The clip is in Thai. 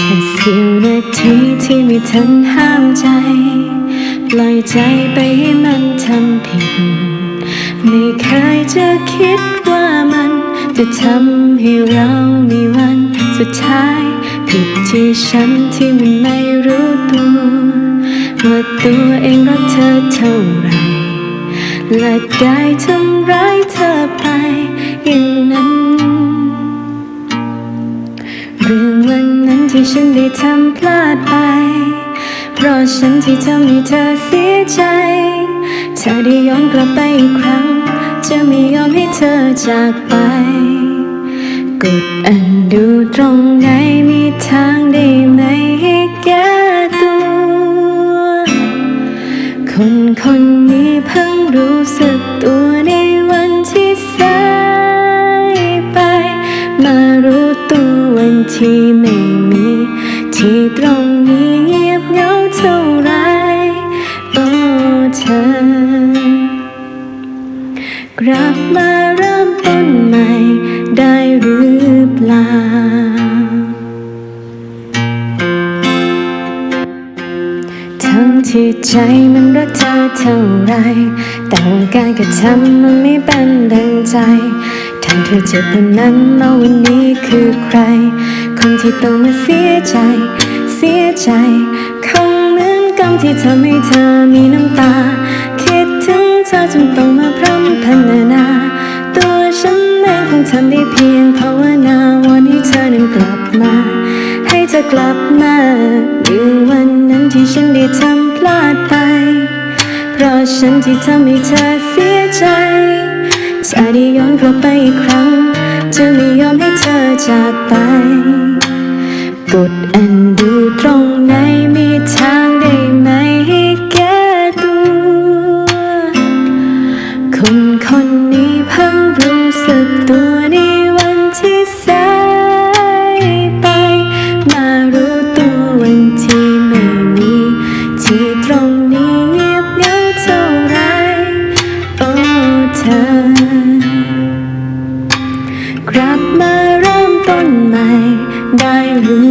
แค่เสี้ยวนาทีที่ไม่ทันห้ามใจ ปล่อยใจไปให้มันทำผิด ไม่เคยจะคิดว่ามันจะทำให้เรามีวันสุดท้าย ผิดที่ฉันที่มันไม่รู้ตัวว่าตัวเองรักเธอเท่าไรและได้ทำร้ายเธอไป ที่ฉันได้ทำพลาดไป เพราะฉันที่ทำให้เธอเสียใจถ้าได้ย้อนกลับไปอีกครั้ง จะไม่ยอมให้เธอจากไป กดอันดูตรงไหนมีทางได้ไหมให้แก้ตัว คนคนนี้เพิ่งรู้สึกตัวในวันที่สายไป มารู้ตัววันที่ไม่ ที่ตรงนี้เงียบเหงาเท่าไรโอ้เธอกลับมาเริ่มต้นใหม่ได้หรือเปล่าทั้งที่ใจมันรักเธอเท่าไร แต่ว่าการกระทำมันไม่เป็นดังใจทำเธอเจ็บวันนั้นแล้ววันนี้คือใคร คนที่ต้องมาเสียใจ เสียใจ คงเหมือนกรรมที่ทำให้เธอมีน้ำตา คิดถึงเธอจนต้องมาพร่ำพรรณนา ตัวฉันเองคงทำได้เพียงภาวนา วันให้เธอนั้นกลับมา ให้เธอกลับมาเรื่อวันนั้นที่ฉันได้ทำพลาดไป เพราะฉันที่ทำให้เธอเสียใจจะได้ย้อนกลับไปอีกครั้ง จะไม่ยอมให้ ธอจากไป กดอนดูตรงไหนมีทางได้ไหมให้แก้ตัว คนคนนี้เพิ่งรู้สึกตัวในวันที่สายไป มารู้ตัววันที่ไม่มี ที่ตรงนี้เงียบเหงาเท่าไร โอ้เธอ you.